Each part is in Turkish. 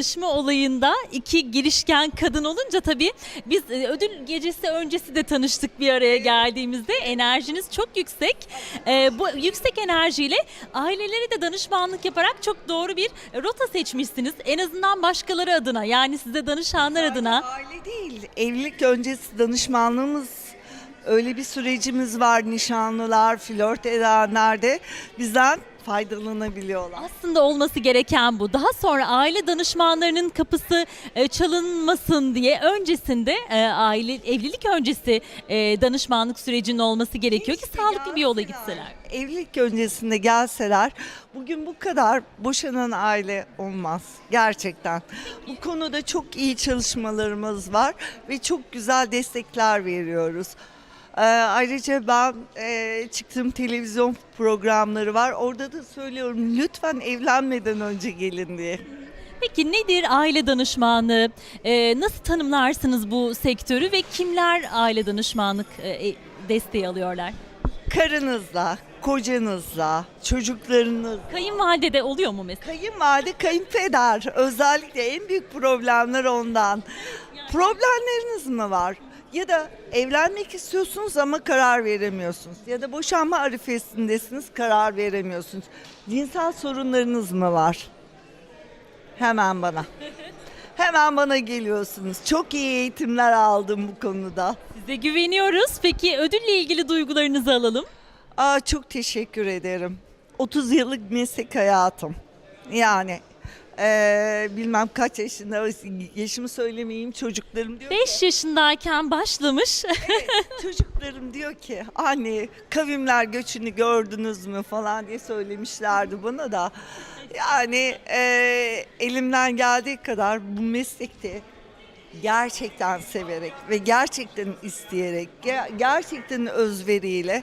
Tanışma olayında iki girişken kadın olunca tabii biz e, ödül gecesi öncesi de tanıştık bir araya geldiğimizde. Enerjiniz çok yüksek. E, bu yüksek enerjiyle ailelere de danışmanlık yaparak çok doğru bir rota seçmişsiniz. En azından başkaları adına yani size danışanlar adına. Aile değil, evlilik öncesi danışmanlığımız öyle bir sürecimiz var. Nişanlılar, flört edenler de bizden faydalanabiliyorlar. Aslında olması gereken bu. Daha sonra aile danışmanlarının kapısı e, çalınmasın diye öncesinde e, aile evlilik öncesi e, danışmanlık sürecinin olması gerekiyor ki sağlıklı bir yola gitseler. Evlilik öncesinde gelseler bugün bu kadar boşanan aile olmaz gerçekten. Bu konuda çok iyi çalışmalarımız var ve çok güzel destekler veriyoruz. Ee, ayrıca ben e, çıktığım televizyon programları var. Orada da söylüyorum lütfen evlenmeden önce gelin diye. Peki nedir aile danışmanlığı? E, nasıl tanımlarsınız bu sektörü ve kimler aile danışmanlık e, e, desteği alıyorlar? Karınızla, kocanızla, çocuklarınız, Kayınvalide de oluyor mu mesela? Kayınvalide, kayınpeder. Özellikle en büyük problemler ondan. Problemleriniz mi var? Ya da evlenmek istiyorsunuz ama karar veremiyorsunuz. Ya da boşanma arifesindesiniz karar veremiyorsunuz. Cinsel sorunlarınız mı var? Hemen bana. Hemen bana geliyorsunuz. Çok iyi eğitimler aldım bu konuda. Size güveniyoruz. Peki ödülle ilgili duygularınızı alalım. Aa, çok teşekkür ederim. 30 yıllık meslek hayatım. Yani eee, bilmem kaç yaşında yaşımı söylemeyeyim çocuklarım diyor 5 yaşındayken başlamış. çocuklarım diyor ki anne kavimler göçünü gördünüz mü falan diye söylemişlerdi bana da yani eee, elimden geldiği kadar bu meslekte gerçekten severek ve gerçekten isteyerek ge- gerçekten özveriyle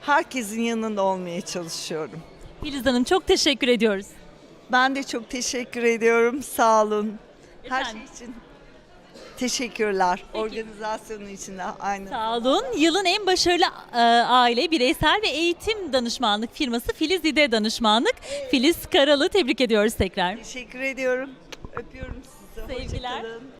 herkesin yanında olmaya çalışıyorum. Filiz Hanım çok teşekkür ediyoruz. Ben de çok teşekkür ediyorum. Sağ olun. Her Efendim? şey için teşekkürler. Organizasyonu için de aynı. Sağ olun. Yılın en başarılı e, aile, bireysel ve eğitim danışmanlık firması Filiz İde Danışmanlık. Filiz Karalı tebrik ediyoruz tekrar. Teşekkür ediyorum. Öpüyorum sizi. Sevgiler. Hoşça kalın.